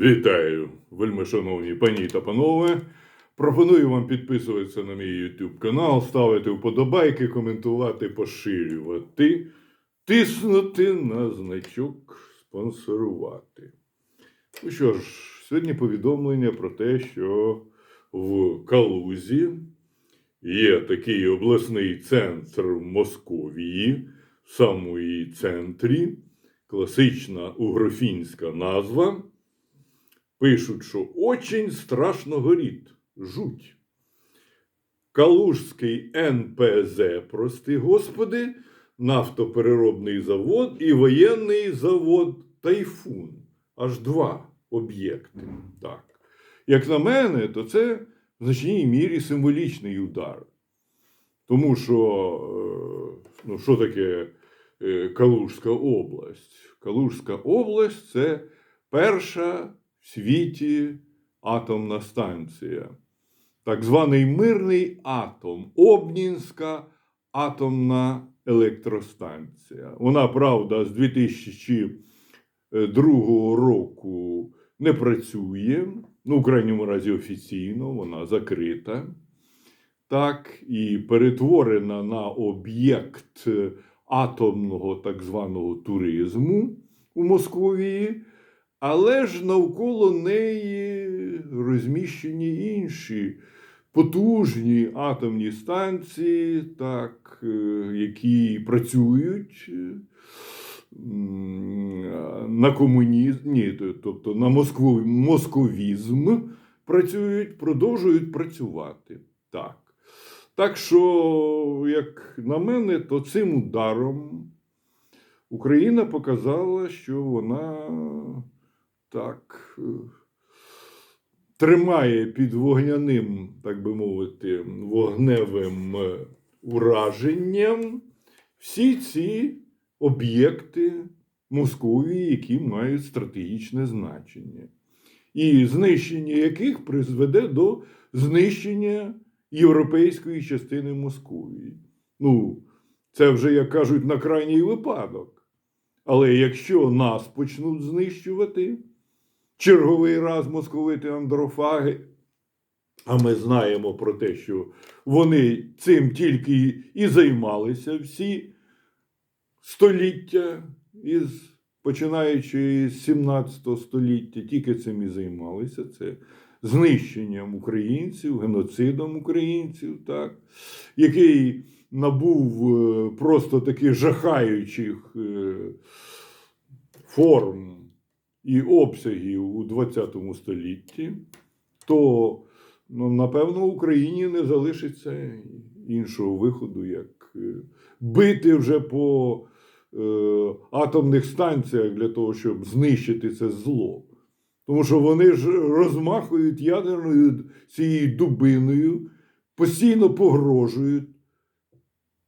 Вітаю, вельми шановні пані та панове. Пропоную вам підписуватися на мій YouTube канал, ставити вподобайки, коментувати, поширювати, тиснути на значок спонсорувати. Ну що ж, сьогодні повідомлення про те, що в Калузі є такий обласний центр Московії, в самому її центрі, класична угрофінська назва. Пишуть, що очень страшно горить, жуть. Калужський НПЗ, прости господи, нафтопереробний завод і воєнний завод Тайфун. Аж два об'єкти. Так. Як на мене, то це в значній мірі символічний удар. Тому що, е, ну, що таке е, Калужська область? Калужська область це перша в світі атомна станція. Так званий мирний атом, Обнінська атомна електростанція. Вона, правда, з 2002 року не працює, ну, в крайньому разі офіційно, вона закрита. Так, і перетворена на об'єкт атомного так званого туризму у Московії. Але ж навколо неї розміщені інші потужні атомні станції, так, е, які працюють е, на комунізм, ні, тобто на Москву, московізм працюють, продовжують працювати. Так. Так що, як на мене, то цим ударом Україна показала, що вона так е, тримає під вогняним, так би мовити, вогневим е, ураженням всі ці об'єкти Московії, які мають стратегічне значення, і знищення яких призведе до знищення європейської частини Московії. Ну, це вже, як кажуть, на крайній випадок. Але якщо нас почнуть знищувати, черговий раз московити андрофаги, а ми знаємо про те, що вони цим тільки і займалися всі століття, із, починаючи з 17 століття, тільки цим і займалися. Це знищенням українців, геноцидом українців, так, який набув е, просто таких жахаючих е, форм і обсягів у ХХ столітті, то, ну, напевно, Україні не залишиться іншого виходу, як е, бити вже по е, атомних станціях для того, щоб знищити це зло. Тому що вони ж розмахують ядерною цією дубиною, постійно погрожують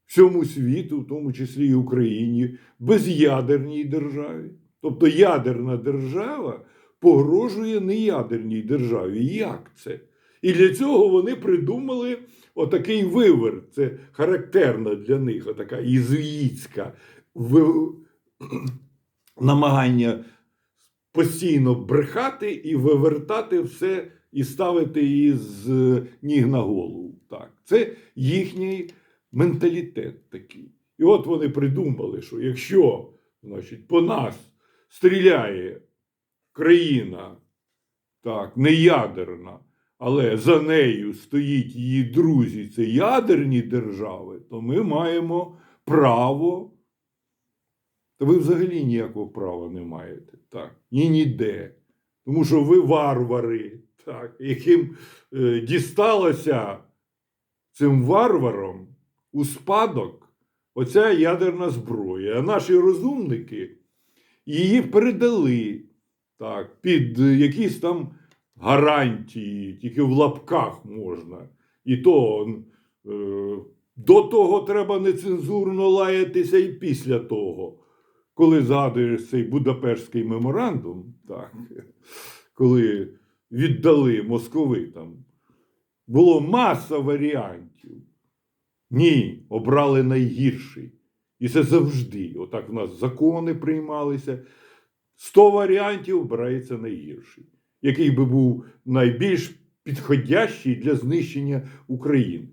всьому світу, в тому числі і Україні, без'ядерній державі. Тобто ядерна держава погрожує неядерній державі. Як це? І для цього вони придумали отакий вивер. Це характерна для них, отака єзуїтська ви- намагання постійно брехати і вивертати все і ставити її з ніг на голову. Так. Це їхній менталітет такий. І от вони придумали, що якщо значить, по нас стріляє країна, так, не ядерна, але за нею стоїть її друзі, це ядерні держави, то ми маємо право. Та ви взагалі ніякого права не маєте. Так, ні ніде. Тому що ви варвари, так, яким е, дісталося цим варварам у спадок оця ядерна зброя. А наші розумники її передали так, під якісь там гарантії, тільки в лапках можна. І то е, до того треба нецензурно лаятися і після того. Коли згадуєш цей Будапештський меморандум, так, коли віддали московитам, було маса варіантів. Ні, обрали найгірший. І це завжди. Отак в нас закони приймалися. Сто варіантів обирається найгірший. який би був найбільш підходящий для знищення України.